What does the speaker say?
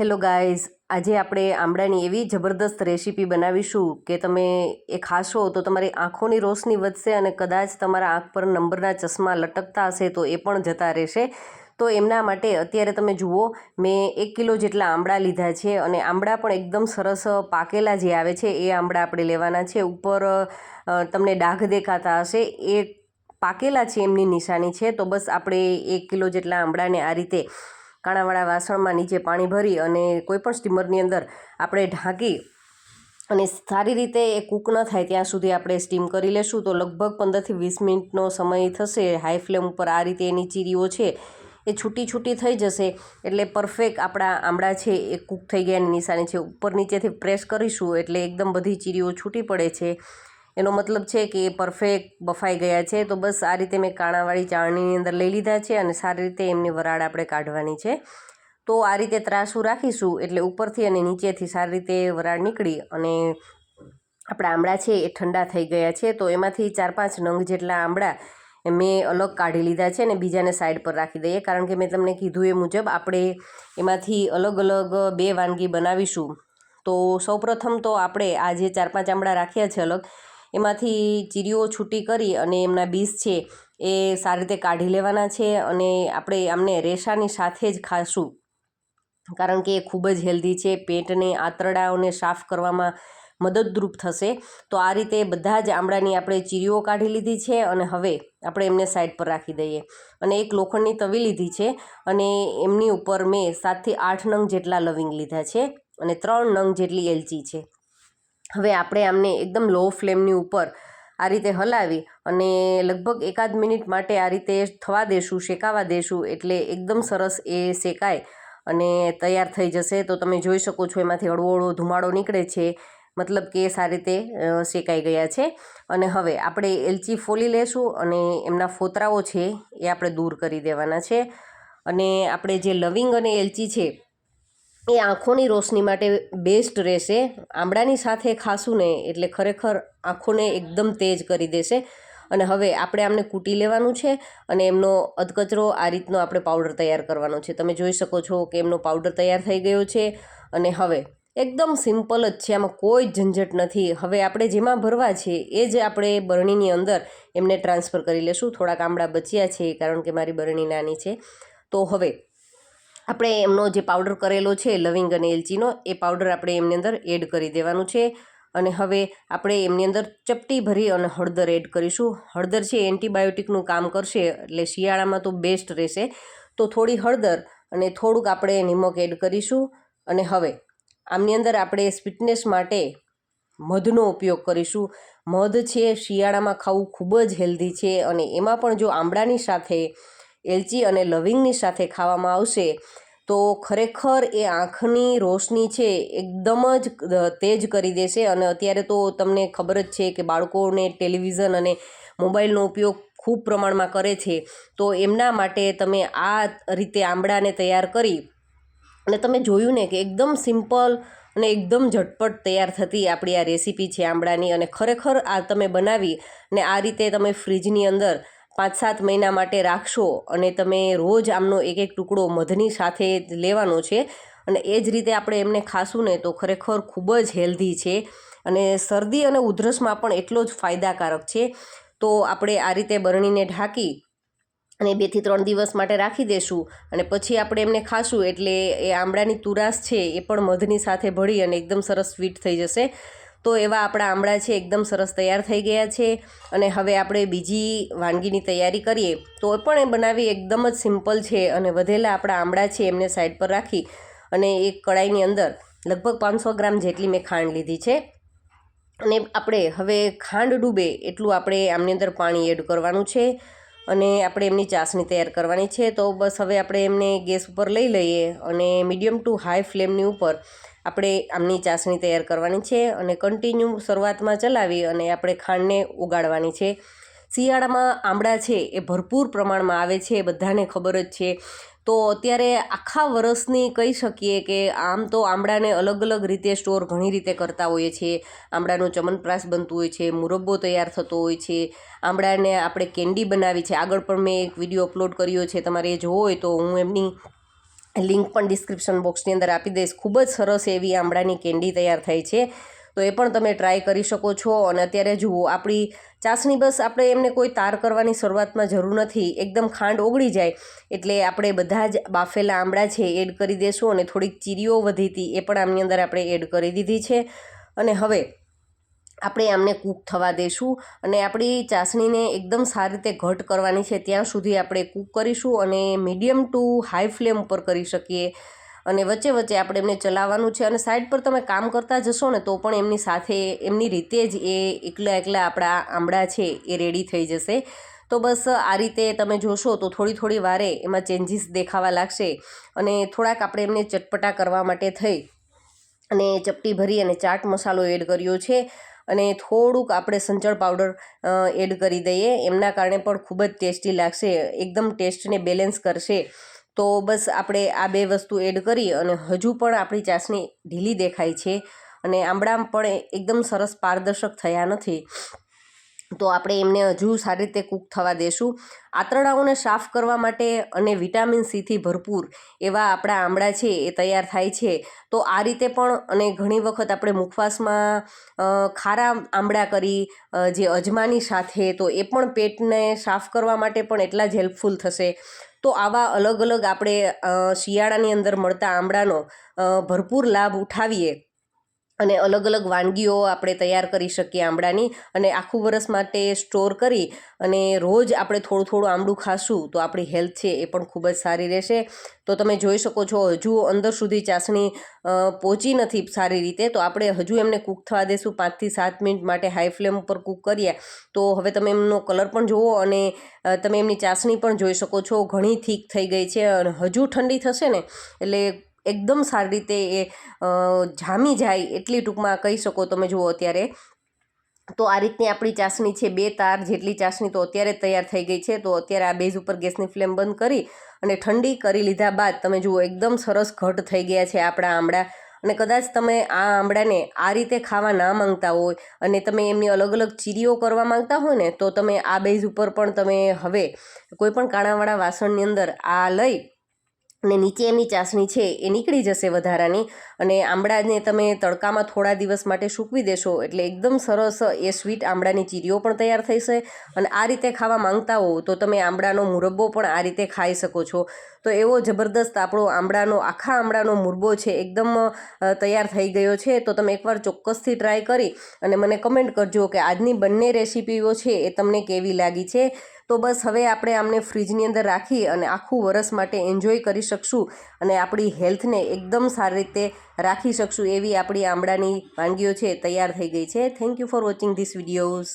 Hello guys આજે આપણે આમળાની એવી જબરદસ્ત રેસીપી બનાવીશું કે તમે એ ખાશો તો તમારી આંખોની રોશની વધશે અને કદાચ તમારા આંખ પર નંબરના ચશ્મા લટકતા હશે તો એ પણ જતા રહેશે. તો એમના માટે અત્યારે તમે જુઓ, મેં એક કિલો જેટલા આંબળા લીધા છે અને આંબળા પણ એકદમ સરસ પાકેલા જે આવે છે એ આંબળા આપણે લેવાના છે. ઉપર તમને ડાઘ દેખાતા હશે. એ પાકેલા છે એમની નિશાની છે. તો બસ આપણે એક કિલો જેટલા આંબળાને આ રીતે કાણાવાળા વાસણમાં નીચે પાણી ભરી અને કોઈપણ સ્ટીમરની અંદર આપણે ઢાંકી અને સારી રીતે એ કૂક ન થાય ત્યાં સુધી આપણે સ્ટીમ કરી લેશું. તો લગભગ પંદરથી વીસ મિનિટનો સમય થશે હાઈ ફ્લેમ ઉપર આ રીતે એની ચીરીઓ છે એ છૂટી છૂટી થઈ જશે. એટલે પરફેક્ટ આપણા આમળા છે એ કૂક થઈ ગયાની નિશાની છે. ઉપર નીચેથી પ્રેસ કરીશું એટલે એકદમ બધી ચીરીઓ છૂટી પડે છે. એનો મતલબ છે કે એ પરફેક્ટ બફાઈ ગયા છે. તો બસ આ રીતે મેં કાણાવાળી ચાળણીની અંદર લઈ લીધા છે અને સારી રીતે એમની વરાળ આપણે કાઢવાની છે. તો આ રીતે ત્રાસું રાખીશું એટલે ઉપરથી અને નીચેથી સારી રીતે વરાળ નીકળી અને આપણા આંબળા છે એ ઠંડા થઈ ગયા છે. તો એમાંથી ચાર પાંચ નંગ જેટલા આંબળા મેં અલગ કાઢી લીધા છે અને બીજાને સાઈડ પર રાખી દઈએ. કારણ કે મેં તમને કીધું એ મુજબ આપણે એમાંથી અલગ અલગ બે વાનગી બનાવીશું. તો સૌપ્રથમ તો આપણે આ જે ચાર પાંચ આંબળા રાખ્યા છે અલગ એમાંથી ચીરીઓ છૂટી કરી અને એમના બીજ છે એ સારી રીતે કાઢી લેવાના છે અને આપણે આમને રેસાની સાથે જ ખાશું. કારણ કે એ ખૂબ જ હેલ્ધી છે, પેટને, આંતરડાઓને સાફ કરવામાં મદદરૂપ થશે. તો આ રીતે બધા જ આમળાની આપણે ચીરીઓ કાઢી લીધી છે અને હવે આપણે એમને સાઈડ પર રાખી દઈએ. અને એક લોખંડની તવી લીધી છે અને એમની ઉપર મેં સાતથી આઠ નંગ જેટલા લવિંગ લીધા છે અને ત્રણ નંગ જેટલી એલચી છે. હવે આપણે આમને એકદમ લો ફ્લેમની ઉપર આ રીતે હલાવી અને લગભગ એકાદ મિનિટ માટે આ રીતે થવા દેશું, શેકાવા દેશું એટલે એકદમ સરસ એ શેકાય અને તૈયાર થઈ જશે. તો તમે જોઈ શકો છો એમાંથી હળવો હળવો ધુમાડો નીકળે છે. મતલબ કે સારી રીતે શેકાઈ ગયા છે. અને હવે આપણે એલચી ફોલી લેશું અને એમના ફોતરાઓ છે એ આપણે દૂર કરી દેવાના છે. અને આપણે જે લવિંગ અને એલચી છે એ આંખોની રોશની માટે બેસ્ટ રહેશે. આમળાની સાથે ખાશું ને એટલે ખરેખર આંખોને એકદમ તેજ કરી દેશે. અને હવે આપણે આમને કૂટી લેવાનું છે અને એમનો અધકચરો આ રીતનો આપણે પાવડર તૈયાર કરવાનો છે. તમે જોઈ શકો છો કે એમનો પાવડર તૈયાર થઈ ગયો છે અને હવે એકદમ સિમ્પલ જ છે. આમાં કોઈ જ ઝંઝટ નથી. હવે આપણે જેમાં ભરવા છે એ જ આપણે બરણીની અંદર એમને ટ્રાન્સફર કરી લેશું. થોડાક આમળા બચ્યા છે કારણ કે મારી બરણી નાની છે. તો હવે આપણે એમનો જે પાવડર કરેલો છે, લવિંગ અને એલચીનો, એ પાવડર આપણે એમની અંદર એડ કરી દેવાનું છે. અને હવે આપણે એમની અંદર ચપટી ભરી અને હળદર એડ કરીશું. હળદર છે એન્ટીબાયોટિકનું કામ કરશે, એટલે શિયાળામાં તો બેસ્ટ રહેશે. તો થોડી હળદર અને થોડુંક આપણે નિમક એડ કરીશું. અને હવે આમની અંદર આપણે સ્વીટનેસ માટે મધનો ઉપયોગ કરીશું. મધ છે, શિયાળામાં ખાવું ખૂબ જ હેલ્ધી છે અને એમાં પણ જો આમળાની સાથે એલચી અને લવિંગની સાથે ખાવામાં આવશે. તો ખરેખર એ આંખની રોશની છે, એકદમ જ તેજ કરી દેશે અને અત્યારે તો તમને ખબર જ છે કે બાળકોને ટેલિવિઝન અને મોબાઈલનો ઉપયોગ ખૂબ પ્રમાણમાં કરે છે. તો એમના માટે તમે આ રીતે આંબળાને તૈયાર કરી અને તમે જોયું ને કે એકદમ સિમ્પલ અને એકદમ ઝટપટ તૈયાર થતી આપણી આ રેસીપી છે આંબળાની અને ખરેખર આ તમે બનાવી ને આ રીતે તમે ફ્રીજની અંદર પાંચ સાત મહિના માટે રાખશો અને તમે રોજ આમનો એક એક ટુકડો મધની સાથે લેવાનો છે અને એ જ રીતે આપણે એમને ખાશું ને તો ખરેખર ખૂબ જ હેલ્ધી છે અને શરદી અને ઉધરસમાં પણ એટલો જ ફાયદાકારક છે. તો આપણે આ રીતે બરણીને ઢાંકી અને બેથી ત્રણ દિવસ માટે રાખી દેશું અને પછી આપણે એમને ખાશું એટલે એ આમળાની તુરાસ છે એ પણ મધની સાથે ભળી અને એકદમ સરસ સ્વીટ થઈ જશે. તો એવા આપણા આમળા છે, એકદમ સરસ તૈયાર થઈ ગયા છે. અને હવે આપણે બીજી વાનગીની તૈયારી કરીએ, તો પણ એ બનાવી એકદમ જ સિમ્પલ છે અને વધેલા આપણા આમળા છે એમને સાઈડ પર રાખી અને એક કડાઈની અંદર લગભગ પાંચસો ગ્રામ જેટલી મેં ખાંડ લીધી છે. અને આપણે હવે ખાંડ ડૂબે એટલું આપણે આમની અંદર પાણી એડ કરવાનું છે અને આપણે એમની ચાસણી તૈયાર કરવાની છે. તો બસ હવે આપણે એમને ગેસ ઉપર લઈ લઈએ અને મીડિયમ ટુ હાઈ ફ્લેમની ઉપર આપણે આમની ચાસણી તૈયાર કરવાની છે અને કન્ટિન્યુ શરૂઆતમાં ચલાવી અને આપણે ખાંડને ઉગાડવાની છે. શિયાળામાં આમળા છે એ ભરપૂર પ્રમાણમાં આવે છે, બધાને ખબર જ છે. તો અત્યારે આખા વર્ષની કહી શકીએ કે આમ તો આમળાને અલગ અલગ રીતે સ્ટોર ઘણી રીતે કરતા હોઈએ છીએ. આમળાનું ચમનપ્રાશ બનતું હોય છે, મુરબ્બો તૈયાર થતો હોય છે. આમળાને આપણે કેન્ડી બનાવી છે. આગળ પણ મેં એક વીડિયો અપલોડ કર્યો છે, તમારે એ જોવો હોય તો હું એમની લિંક પણ ડિસ્ક્રિપ્શન બોક્સની અંદર આપી દઈશ. ખૂબ જ સરસ એવી આમળાની કેન્ડી તૈયાર થઈ છે. તો એ પણ તમે ટ્રાય કરી શકો છો. અને અત્યારે જુઓ, આપણી ચાસણી બસ આપણે એમને કોઈ તાર કરવાની શરૂઆતમાં જરૂર નથી. એકદમ ખાંડ ઓગળી જાય એટલે આપણે બધા જ બાફેલા આમળા છે એડ કરી દઈશું અને થોડીક ચીરીઓ વધી હતી એ પણ આમની અંદર આપણે એડ કરી દીધી છે. અને હવે આપણે આમને કૂક થવા દઈશું અને આપણી ચાસણીને એકદમ સારી રીતે ઘટ કરવાની છે ત્યાં સુધી આપણે કૂક કરીશું અને મીડિયમ ટુ હાઈ ફ્લેમ ઉપર કરી શકીએ. અને વચ્ચે વચ્ચે આપણે એમને ચલાવવાનું છે અને સાઈડ પર તમે કામ કરતા જશો ને તો પણ એમની સાથે, એમની રીતે જ એ એકલા એકલા આપણા આંબળા છે એ રેડી થઈ જશે. તો બસ આ રીતે તમે જોશો તો થોડી થોડી વારે એમાં ચેન્જીસ દેખાવા લાગશે અને થોડાક આપણે એમને ચટપટા કરવા માટે થઈ. અને ચપટી ભરી અને ચાટ મસાલો એડ કર્યો છે. અને થોડુંક આપણે સંચળ પાવડર એડ કરી દઈએ. એમના કારણે પણ ખૂબ જ ટેસ્ટી લાગશે, એકદમ ટેસ્ટને બેલેન્સ કરશે. તો બસ આપણે આ બે વસ્તુ એડ કરી અને હજુ પણ આપણી ચાસણી ઢીલી દેખાય છે. અને આંબળામ પણ એકદમ સરસ પારદર્શક થયા નથી. તો આપણે એમને હજુ સારી રીતે કૂક થવા દેશું. આંતરડાઓને સાફ કરવા માટે અને વિટામિન સીથી ભરપૂર એવા આપણા આમળા છે એ તૈયાર થાય છે. તો આ રીતે પણ અને ઘણી વખત આપણે મુખવાસમાં ખારા આમળા કરી જે અજમાની સાથે તો એ પણ પેટને સાફ કરવા માટે પણ એટલા જ હેલ્પફુલ થશે. તો આવા અલગ અલગ આપણે શિયાળાની અંદર મળતા આમળાનો ભરપૂર લાભ ઉઠાવીએ. અને અલગ અલગ વાનગીઓ આપણે તૈયાર કરી શકીએ આમળાની અને આખું વરસ માટે સ્ટોર કરી અને રોજ આપણે થોડું થોડું આમળું ખાશું તો આપણી હેલ્થ છે એ પણ ખૂબ જ સારી રહેશે. તો તમે જોઈ શકો છો હજુ અંદર સુધી ચાસણી પહોંચી નથી સારી રીતે. તો આપણે હજુ એમને કૂક થવા દેશું પાંચથી સાત મિનિટ માટે હાઈ ફ્લેમ ઉપર કૂક કરીએ. તો હવે તમે એમનો કલર પણ જુઓ અને તમે એમની ચાસણી પણ જોઈ શકો છો. ઘણી થીક થઈ ગઈ છે અને હજુ ઠંડી થશે ને એટલે એકદમ સારી રીતે એ જામી જાય એટલી ટૂંકમાં કહી શકો તમે જુઓ અત્યારે. તો આ રીતની આપણી ચાસણી છે, બે તાર જેટલી ચાસણી તો અત્યારે તૈયાર થઈ ગઈ છે. તો અત્યારે આ બેઝ ઉપર ગેસની ફ્લેમ બંધ કરી અને ઠંડી કરી લીધા બાદ તમે જુઓ એકદમ સરસ ઘટ થઈ ગયા છે આપણા આમળા અને કદાચ તમે આ આમળાને આ રીતે ખાવા ના માંગતા હોય અને તમે એમની અલગ અલગ ચીરીઓ કરવા માંગતા હોય ને, તો તમે આ બેઝ ઉપર પણ તમે હવે કોઈપણ કાણાવાળા વાસણની અંદર આ લઈ અને નીચે એમની ચાસણી છે એ નીકળી જશે વધારાની. અને આંબળાને તમે તડકામાં થોડા દિવસ માટે સૂકવી દેશો એટલે એકદમ સરસ એ સ્વીટ આંબળાની ચીરીઓ પણ તૈયાર થશે અને આ રીતે ખાવા માંગતા હો તો તમે આંબળાનો મુરબ્બો પણ આ રીતે ખાઈ શકો છો. તો એવો જબરદસ્ત આપણો આંબળાનો આખા આંબળાનો મુરબ્બો છે એકદમ તૈયાર થઈ ગયો છે. તો તમે એકવાર ચોક્કસથી ટ્રાય કરી અને મને કમેન્ટ કરજો કે આજની બંને રેસીપીઓ છે એ તમને કેવી લાગી છે. તો બસ હવે આપણે આમને ફ્રીજની અંદર રાખી અને આખું વરસ માટે એન્જોય કરી શકશું અને આપણી હેલ્થને એકદમ સારી રીતે રાખી શકશું એવી આપણી આંબળાની વાનગીઓ છે, તૈયાર થઈ ગઈ છે. Thank you for watching this videos